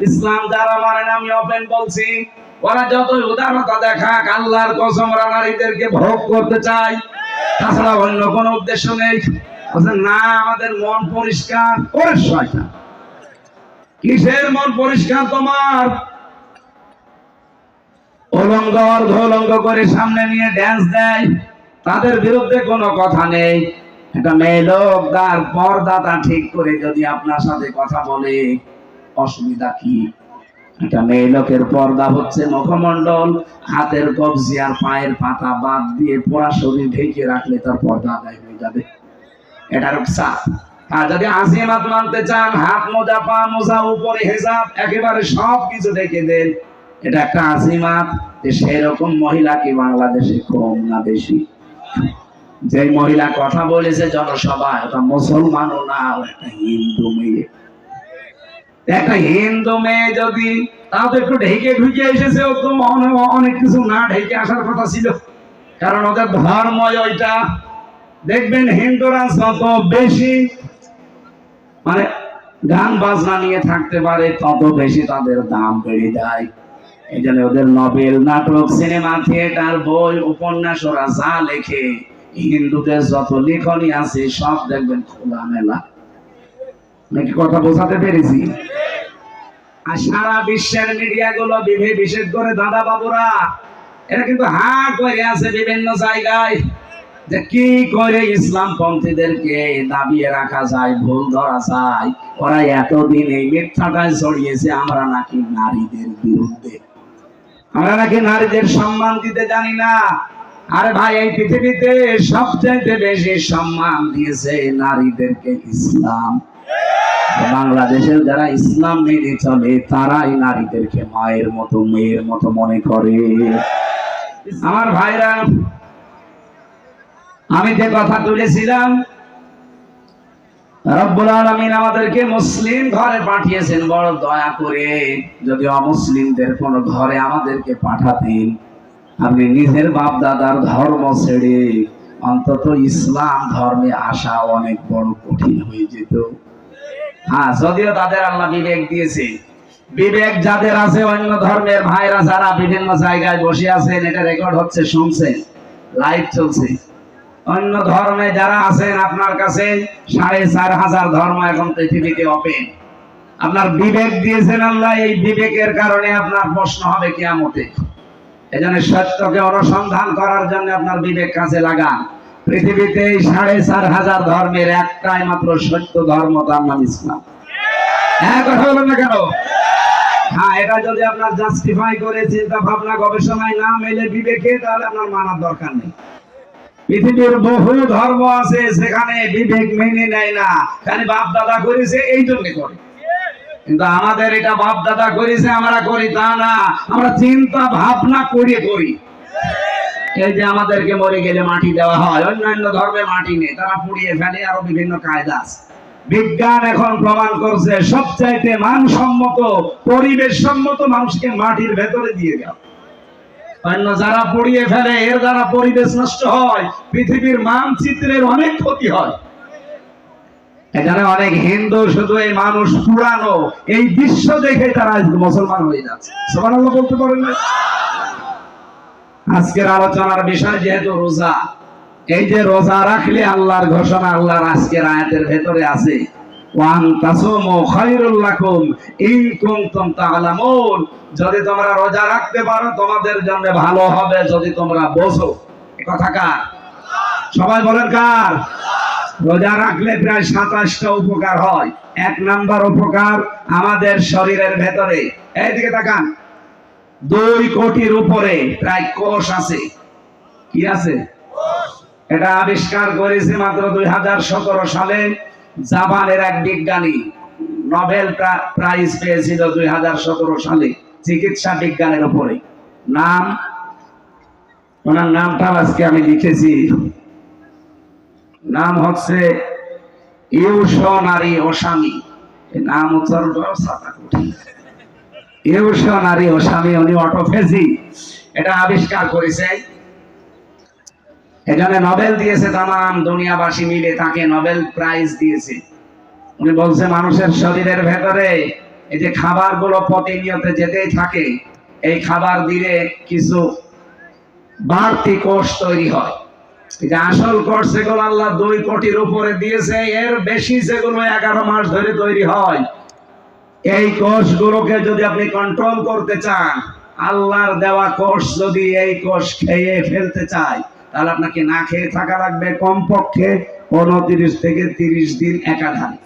ইসলাম যারা মানে আমি ওপেন বলছি, ওরা যতই উদারতা দেখাক, আল্লাহর কসম, ওরা নারীদেরকে ভোগ করতে চায়। তাছাড়া অন্য কোনো উদ্দেশ্য নেই। না, আমাদের মন পরিষ্কার করে শয়তান। কিসের মন পরিষ্কার তোমার? অলঙ্গ অর্ধ অলঙ্গ করে সামনে নিয়ে ড্যান্স দেয়। তাদের বিরুদ্ধে কোনো কথা নেই। একটা মেয়ে লোক, তার পর্দাটা ঠিক করে যদি আপনার সাথে কথা বলে। অসুবিধা কি? একটা মেয়ে লোকের পর্দা হচ্ছে মুখমণ্ডল, হাতের কবজি আর পায়ের পাতা বাদ দিয়ে পোড়া শরীর ঢেকে রাখলে তার পর্দা আদায় হয়ে যাবে। এটা রূপসা আর যদি আজিমাত মানতে চান, হাত মোজা, পা মোজা, উপরে একেবারে সব কিছু ঢেকে দেন। এটা একটা আজিমাত সেরকম মহিলা কি বাংলাদেশে কম না বেশি? যে মহিলা কথা বলেছে জনসভায়, ওটা মুসলমানও না একটা হিন্দু মেয়ে। একটা হিন্দু মেয়ে যদি তাও তো একটু ঢেকে ঢুকে এসেছে, ও তো অনেক কিছু না ঢেকে আসার কথা ছিল। কারণ ওদের ধর্ম ওইটা। দেখবেন হিন্দুরা যত বেশি মানে গান বাজনা নিয়ে থাকতে পারে, তত বেশি তাদের দাম বেড়ে যায়। এই জন্য ওদের নভেল নাটক, সিনেমা, থিয়েটার, বই, উপন্যাস, ওরা যা লেখে, হিন্দুদের যত লেখনী আছে, সব দেখবেন খোলা মেলা নাকি কথা বোঝাতে পেরেছি? আর সারা বিশ্বের মিডিয়া গুলো বিশেষ করে দাদা বাবুরা এরা কিন্তু হাট করে আছে বিভিন্ন জায়গায় যে কি করে ইসলাম পন্থীদেরকে দাবিয়ে রাখা যায়, ভুল ধরা যায়। ওরা এতদিন এই মিথ্যাটায় ছড়িয়েছে আমরা নাকি নারীদের বিরুদ্ধে। আমরা নাকি নারীদের সম্মান দিতে জানি না। আরে ভাই, এই পৃথিবীতে সবচেয়ে বেশি সম্মান দিয়েছে নারীদেরকে ইসলাম। বাংলাদেশের যারা ইসলাম মেনে চলে, তারাই নারীদেরকে মায়ের মতো, মেয়ের মতো মনে করে। আমার ভাইরা, আমি যে কথা তুলেছিলাম আমাদেরকে মুসলিম ঘরে পাঠিয়েছেন, বড় দয়া করে। যদি অমুসলিমদের কোন ঘরে আমাদেরকে পাঠাতেন, আপনি নিজের বাপ দাদার ধর্ম ছেড়ে অন্তত ইসলাম ধর্মে আসা অনেক বড় কঠিন হয়ে যেত। হ্যাঁ যদিও তাদের আল্লাহ বিবেক দিয়েছে। বিবেক যাদের আছে, অন্য ধর্মের ভাইরা যারা বিভিন্ন জায়গায় বসে আছেন, এটা রেকর্ড হচ্ছে, শুনছেন লাইভ চলছে। অন্য ধর্মে যারা আছেন, আপনার কাছে সাড়ে চার হাজার ধর্ম এখন পৃথিবীতে ওপেন আপনার বিবেক দিয়েছেন আল্লাহ, এই বিবেকের কারণে আপনার প্রশ্ন হবে কিয়ামতে। এজন্য সত্যকে অনুসন্ধান করার জন্য আপনার বিবেক কাছে লাগান। পৃথিবীতে সাড়ে চার হাজার ধর্মের একটাই মাত্র সত্য ধর্ম তার নাম ইসলাম। হ্যাঁ কথা বলেন না কেন? হ্যাঁ এটা যদি আপনার জাস্টিফাই করে চিন্তা ভাবনা গবেষণায় না মেলে বিবেকে, তাহলে আপনার মানার দরকার নেই। পৃথিবীর বহু ধর্ম আছে সেখানে বিবেক মেনে নেয় না। খালি বাপ দাদা করেছে, এই জন্য করে। কিন্তু আমাদের এটা বাপ দাদা করেছে, আমরা করি তা না। আমরা চিন্তা ভাবনা করে করি। এই যে আমাদেরকে মরে গেলে মাটি দেওয়া হয়, অন্যান্য ধর্মে মাটি নেই, তারা পুড়িয়ে ফেলে, আরও বিভিন্ন কায়দা আছে। বিজ্ঞান এখন প্রমাণ করছে, সবচাইতে মানসম্মত পরিবেশ সম্মত মানুষকে মাটির ভেতরে দিয়ে দেওয়া অন্য যারা পুড়িয়ে ফেলে, এর দ্বারা পরিবেশ নষ্ট হয়, পৃথিবীর মানচিত্রের অনেক ক্ষতি হয়। এখানে অনেক হিন্দু শুধু এই মানুষ পুরানো, এই দৃশ্য দেখে তারা মুসলমান হয়ে যাচ্ছে। সবার বলতে পারেন না? আজকের আলোচনার বিষয় যেহেতু রোজা, এই যে রোজা রাখলে আল্লাহর ঘোষণা, আল্লাহর আজকের আয়াতের ভেতরে আছে যদি তোমরা রোজা রাখতে পারো, তোমাদের জন্য ভালো হবে যদি তোমরা বোঝো। কথা কার? সবাই বলেন কার? রোজা রাখলে প্রায় সাতাশটা উপকার হয়। এক নাম্বার উপকার আমাদের শরীরের ভেতরে। এইদিকে তাকান। দুই কোটির উপরে প্রায় কোষ আছে। কি আছে? এটা আবিষ্কার করেছে মাত্র দুই হাজার সতেরো সালে জাপানের এক বিজ্ঞানী। নোবেল প্রাইজ পেয়েছিল দুই হাজার সতেরো সালে চিকিৎসা বিজ্ঞানের উপরে। নাম? ওনার নামটা আজকে আমি লিখেছি। নাম হচ্ছে ইউশনারি ওসামি। নাম উচ্চারণ করা সাতা মানুষের শরীরের ভেতরে এই যে খাবারগুলো প্রতিনিয়ত যেতেই থাকে, এই খাবার দিলে কিছু বাড়তি কোষ তৈরি হয়। যে আসল কোষ সেগুলো আল্লাহ দুই কোটির উপরে দিয়েছে, এর বেশি যেগুলো এগারো মাস ধরে তৈরি হয়। এই কোষগুলোকে যদি আপনি কন্ট্রোল করতে চান, আল্লাহর দেওয়া কোষ যদি এই কোষ খেয়ে ফেলতে চায়, তাহলে আপনাকে না খেয়ে থাকা লাগবে কমপক্ষে উনত্রিশ থেকে তিরিশ দিন একাধারে।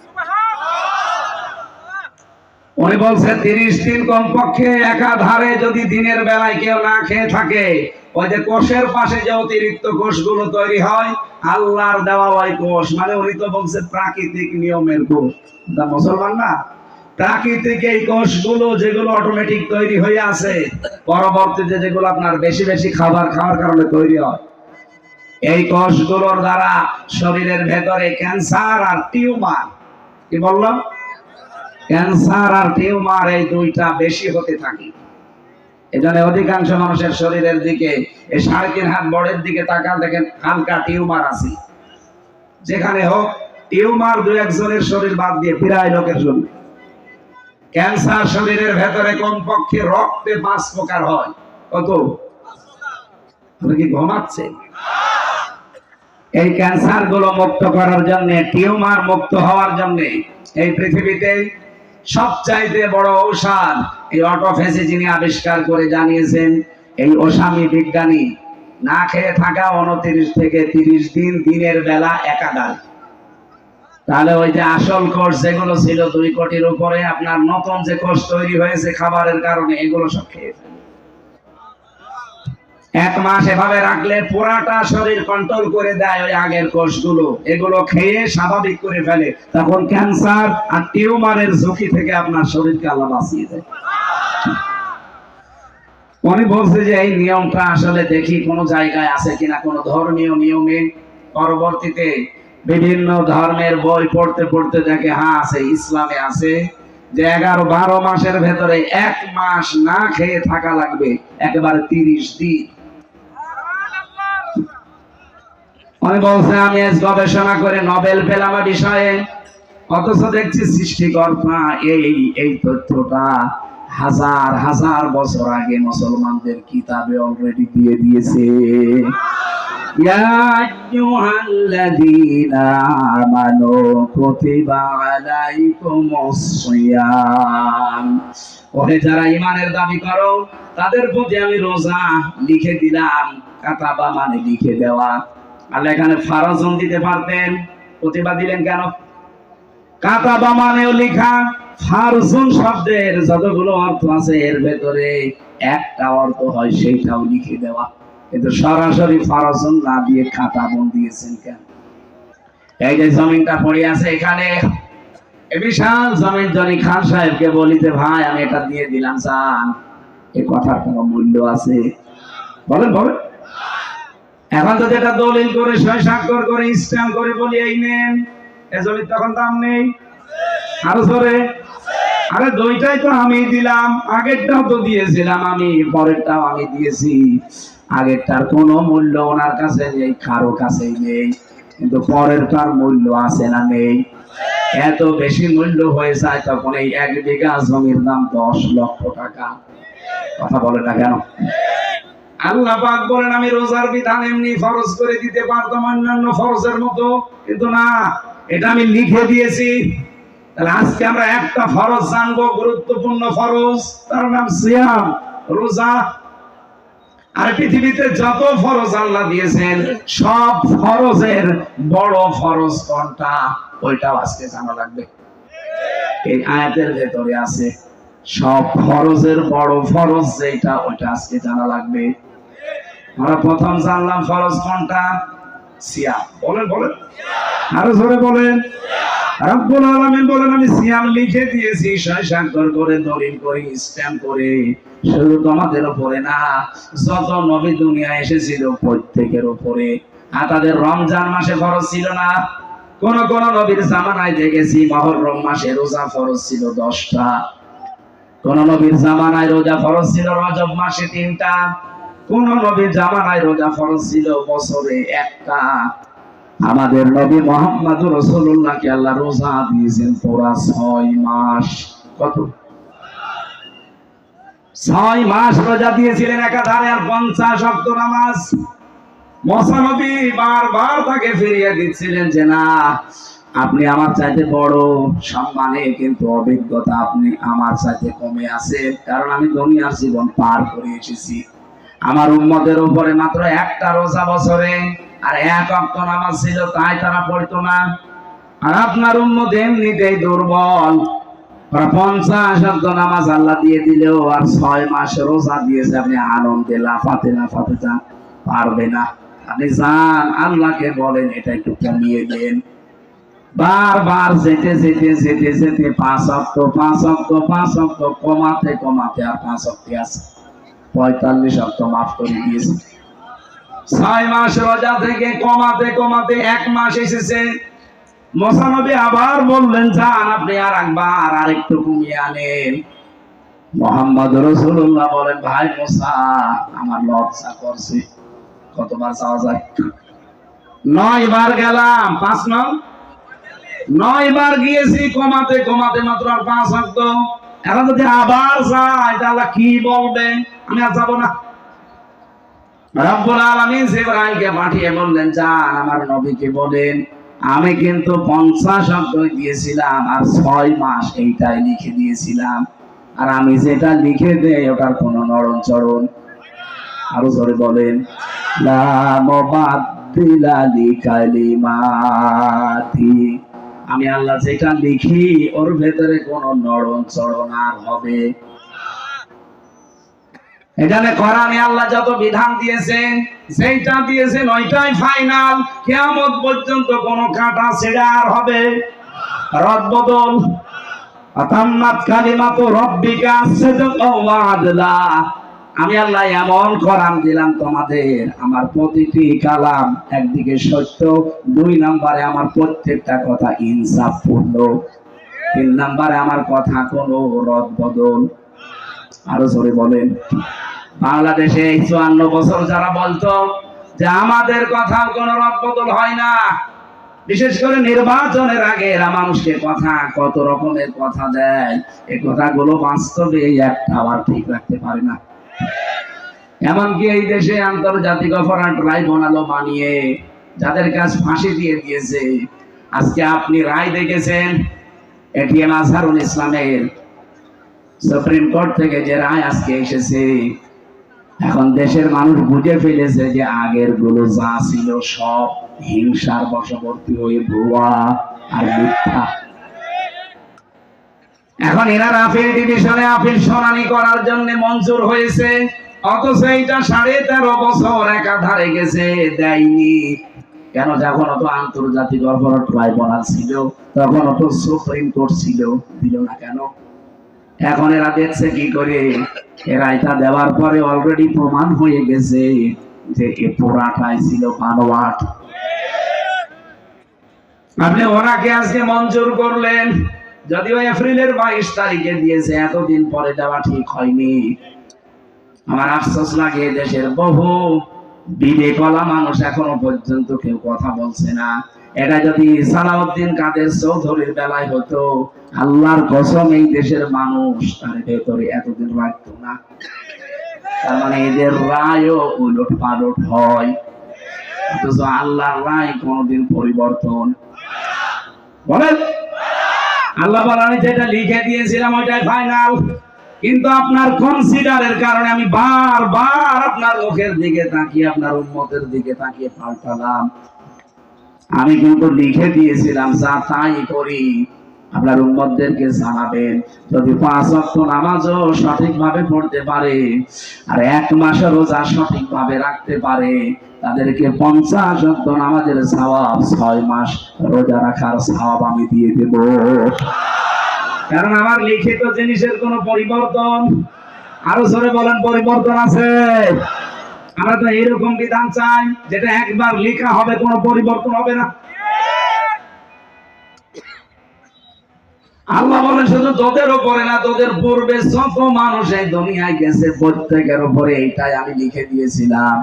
উনি বলছে তিরিশ দিন কমপক্ষে একাধারে যদি দিনের বেলায় কেউ না খেয়ে থাকে, ওই যে কোষের পাশে যে অতিরিক্ত কোষগুলো তৈরি হয়, আল্লাহর দেওয়া ওই কোষ। মানে উনি তো বলছে প্রাকৃতিক নিয়মের কোষ। মুসলমান না? প্রাকৃতিক এই কোষগুলো যেগুলো অটোমেটিক তৈরি হয়ে আছে, পরবর্তীতে যেগুলো আপনার বেশি বেশি খাবার খাওয়ার কারণে তৈরি হয়। এই কোষগুলোর দ্বারা শরীরের ভেতরে ক্যান্সার আর টিউমার, কি বললাম? ক্যান্সার আর টিউমার এই দুইটা বেশি হতে থাকে। এজন্য অধিকাংশ মানুষের শরীরের দিকে, এই সাড়ে হাত বড়ের দিকে তাকান, দেখেন হালকা টিউমার আছে। যেখানে হোক, টিউমার দু একজনের শরীর বাদ দিয়ে প্রায় লোকের জন্য। ক্যান্সার শরীরের ভেতরে কমপক্ষে রক্তে পাঁচ প্রকার হয়। কত? ঘুমাচ্ছে এই ক্যান্সারগুলো মুক্ত করার জন্য, টিউমার মুক্ত হওয়ার জন্য এই পৃথিবীতে সবচাইতে বড় ঔষধ এই অটোফেসি যিনি আবিষ্কার করে জানিয়েছেন, এই ওসামি বিজ্ঞানী। না খেয়ে থাকা উনত্রিশ থেকে তিরিশ দিন, দিনের বেলা একাধার। তাহলে ওই যে আসল কোর্স যেগুলো ছিল দুই কোটির উপরে, আপনার নতুন যে কোর্স তৈরি হয়েছে খাবারের কারণে, এগুলো সব খেয়ে এক মাস এভাবে রাখলে পুরাটা শরীর কন্ট্রোল করে দেয় ওই আগের কোষগুলো এগুলো খেয়ে স্বাভাবিক করে ফেলে। তখন ক্যান্সার আর টিউমারের ঝুঁকি থেকে আপনার শরীরকে আল্লাহ বাঁচিয়ে দেয়। উনি বলছে যে এই নিয়মটা আসলে দেখি কোন জায়গায় আছে কিনা, কোন ধর্মীয় নিয়মে। পরবর্তীতে বিভিন্ন ধর্মের বই পড়তে পড়তে দেখে হ্যাঁ আছে, ইসলামে আছে। যে এগারো বারো মাসের ভেতরে এক মাস না খেয়ে থাকা লাগবে, একেবারে তিরিশ দিন। উনি বলছে, আমি গবেষণা করে নোবেল পেলাম বিষয়ে। অথচ দেখছি সৃষ্টিকর্তা এই এই তথ্যটা হাজার হাজার বছর আগে মুসলমানদের কিতাবে অলরেডি দিয়ে দিয়েছে। يا أيها الذين آمنوا كتب عليكم الصيام ওহে যারা ইমানের দাবি করো তাদের প্রতি আমি রোজা লিখে দিলাম কাতাবা মানে লিখে দেওয়া আল্লাহ এখানে ফারজন দিতে পারতেন প্রতিভা দিলেন কেন কাতাবা মানেও লেখা ফারজুন শব্দের যতগুলো অর্থ আছে এর ভেতরে একটা অর্থ হয় সেইটাও লিখে দেওয়া কিন্তু সরাসরি ফারজুন না দিয়ে খাতা বন দিয়েছেন কেন? এই যে জমিনটা পড়ে আছে এখানে বিশাল জমিন জনি খান সাহেবকে বলিতে, ভাই, আমি এটা দিয়ে দিলাম চান এ কথার কোনো মূল্য আছে? বলেন বলেন। এখন তো যেটা দলিল করে, সই স্বাক্ষর করে করে বলি, এই নেন, এ জমির তখন দাম নেই। আরও ধরে আরে দুইটাই তো আমি দিলাম, আগেরটাও তো দিয়েছিলাম আমি, পরেরটাও আমি দিয়েছি। আগেরটার কোনো মূল্য ওনার কাছে নেই, কারও কাছেই নেই, কিন্তু পরেরটার মূল্য আছে না নেই। এত বেশি মূল্য হয়ে যায় তখন এই এক বিঘা জমির দাম দশ লক্ষ টাকা। কথা বলে না কেন? আল্লাহ পাক বলেন, আমি রোজার বিধান এমনি ফরজ করে দিতে পারতাম অন্যান্য ফরজের মতো, কিন্তু না, এটা আমি লিখে দিয়েছি। তাহলে আজকে আমরা একটা ফরজ জানব, গুরুত্বপূর্ণ ফরজ, তার নাম সিয়াম। রোজা আর পৃথিবীতে যত ফরজ আল্লাহ দিয়েছেন, সব ফরজের বড় ফরজ কোনটা? ওইটাও আজকে জানা লাগবে। এই আয়াতের ভেতরে আছে, সব ফরজের বড় ফরজ যেটা ওইটা আজকে জানা লাগবে। আমরা প্রথম জানলাম ফরজ কোনটা? সিয়া বলেন বলেন। আরও জোরে বলেন। রব্বুল আলামিন বলেন, আমি সিয়াম লিখে দিয়েছি সয় করে দলিল করে, স্ট্যাম্প করে। শুধু তোমাদের উপরে না, যত নবী দুনিয়া এসেছিল প্রত্যেকের উপরে আর তাদের রমজান মাসে ফরজ ছিল না। কোন কোন নবীর জামানায় দেখেছি, মহরম মাসে রোজা ফরজ ছিল দশটা। কোন নবীর জামানায় রোজা ফরজ ছিল রজব মাসে তিনটা। কোন নবীর জামানায় রোজা ফরজ ছিল বছরে একটা। আমাদের নবী মোহাম্মদ রসুল্লাহকে আল্লাহ রোজা দিয়েছেন পুরা ছয় মাস। কত? ছয় মাস রোজা দিয়েছিলেন একাধারে আর পঞ্চাশ অক্ট নামাজ। মশানবী বারবার তাকে ফিরিয়ে দিচ্ছিলেন যে, না, আপনি আমার চাইতে বড় সম্মানে কিন্তু অভিজ্ঞতা আপনি আমার চাইতে কমে কারণ আমি দুনিয়ার জীবন পার করে এসেছি। আমার উম্মদের উপরে মাত্র একটা রোজা বছরে আর এক অক্ট নামাজ ছিল, তাই তারা পড়তো না। আর আপনার উম্মত এমনিতেই দুর্বল। পঞ্চাশ অক্ট নামাজ আল্লাহ দিয়ে দিলেও আর ছয় মাস রোজা দিয়েছে, আপনি আনন্দে লাফাতে লাফাতে যান পারবে না। আপনি যান, আল্লাহকে বলেন, এটা একটু কমিয়ে দেন। যেতে যেতে যেতে যেতে পাঁচ অক্ট পাঁচ অক্ট পাঁচ অক্ট কমাতে কমাতে আর পাঁচ অক্টে আছে। পঁয়তাল্লিশ অক্ট মাফ করে দিয়েছে। ছয় মাস রোজা থেকে কমাতে কমাতে এক মাস এসেছে। মশানবী আবার বললেন, যান, আপনি আর একবার আর একটু কমিয়ে আনেন। মোহাম্মদ রসুল্লাহ বলেন, ভাই আমার লজ্জা করছে। কতবার চাওয়া যায়? নয় বার গেলাম, পাঁচ নয় নয় বার গিয়েছি, কমাতে কমাতে মাত্র আর পাঁচ অক্ট এখন যদি আবার যায়, তাহলে কি বলবে? আমি আর যাব না। রব্বুল আলামিন জিবরাইলকে পাঠিয়ে বললেন যান আমার নবীকে বলেন, আমি কিন্তু পঞ্চাশ অঙ্ক দিয়েছিলাম আর ছয় মাস এইটাই লিখে দিয়েছিলাম। আর আমি যেটা লিখে দেই, ওটার কোনো নরম চরণ আরও জোরে বলেন আমি আল্লাহ যেটা লিখি, ওর ভেতরে কোনো নরম চরণ আর হবে। এখানে কোরআনে আল্লাহ যত বিধান দিয়েছেন সেইটা দিয়েছেন ওইটাই ফাইনাল কিয়ামত পর্যন্ত কোন কাটা ছেড়ে আর হবে। রদ বদল। আতাম্মাত কালিমাতু রব্বিকা সিদকা আমি আল্লাহ এমন কোরআন দিলাম তোমাদের, আমার প্রতিটি কালাম একদিকে সত্য, দুই নম্বরে আমার প্রত্যেকটা কথা ইনসাফপূর্ণ, তিন নম্বরে আমার কথা কোনো রদ বদল। আরও জোরে বলেন। বাংলাদেশে এই চুয়ান্ন বছর যারা বলতো যে আমাদের কথা কোন রদ বদল হয় না, বিশেষ করে নির্বাচনের আগে এরা মানুষকে কথা, কত রকমের কথা দেয়। এই কথাগুলো বাস্তবে এই একটা আবার ঠিক রাখতে পারে না। এমনকি এই দেশে আন্তর্জাতিক অপরাধ ট্রাইব্যুনালও বানিয়ে যাদের কাজ ফাঁসি দিয়ে দিয়েছে, আজকে আপনি রায় দেখেছেন এটিএম আজহারুল ইসলামের সুপ্রিম কোর্ট থেকে যে রায় আজকে এসেছে, এখন দেশের মানুষ বুঝে ফেলেছে যে আগেরগুলো যা ছিল সব হিংসার বশবর্তী হয়ে ভুয়া আর মিথ্যা। এখন এরা রাফেল ডিভিশনে আপিল শুনানি করার জন্য মঞ্জুর হয়েছে, অথচ এইটা সাড়ে তেরো বছর একাধারে গেছে, দেয়নি। কেন যখন অত আন্তর্জাতিক অপরাধ ট্রাইব্যুনাল ছিল তখন অত সুপ্রিম কোর্ট ছিল, দিল না কেন? এখন এরা দেখছে কি করে? এরা এটা দেওয়ার পরে অলরেডি প্রমাণ হয়ে গেছে যে এ পোড়াটাই ছিল বানোয়াট। আপনি ওনাকে আজকে মঞ্জুর করলেন। যদিও এপ্রিলের বাইশ তারিখে দিয়েছে, এতদিন পরে দেওয়া ঠিক হয়নি। আমার আফসোস লাগে দেশের বহু বিবেকলা মানুষ এখনও পর্যন্ত কেউ কথা বলছে না। এটা যদি সালাউদ্দিন কাদের চৌধুরীর বেলায় হতো, আল্লাহর কসম এই দেশের মানুষ তার ভেতরে এতদিন রাখতো না। তার মানে এদের রায়ও উলট পালট হয়। অথচ আল্লাহর রায় কোনোদিন পরিবর্তন। বলেন। আল্লাহ যেটা লিখে দিয়েছিলাম ওইটাই ফাইনাল কিন্তু আপনার কনসিডারের কারণে আমি বারবার আপনার মুখের দিকে তাকিয়ে, আপনার উন্মতের দিকে তাকিয়ে পাল্টালাম। আমি কিন্তু লিখে দিয়েছিলাম, যা তাই করি। আপনার উম্মতদেরকে জানাবেন, যদি পাঁচ অক্ট নামাজও সঠিকভাবে পড়তে পারে, আর এক মাসের রোজা সঠিকভাবে রাখতে পারে, তাদেরকে পঞ্চাশ অক্ট নামাজের সওয়াব, ছয় মাস রোজা রাখার সওয়াব আমি দিয়ে দেব। কারণ আমার লিখিত জিনিসের কোনো পরিবর্তন, আরও জোরে বলেন, পরিবর্তন আছে? আমরা তো এইরকম বিধান চাই, যেটা একবার লেখা হবে, কোনো পরিবর্তন হবে না। আল্লাহ বলেন, শুধু তোদের উপরে না, তোদের পূর্বে যত মানুষ এই দুনিয়ায় গেছে, প্রত্যেকের উপরে, এইটাই আমি লিখে দিয়েছিলাম।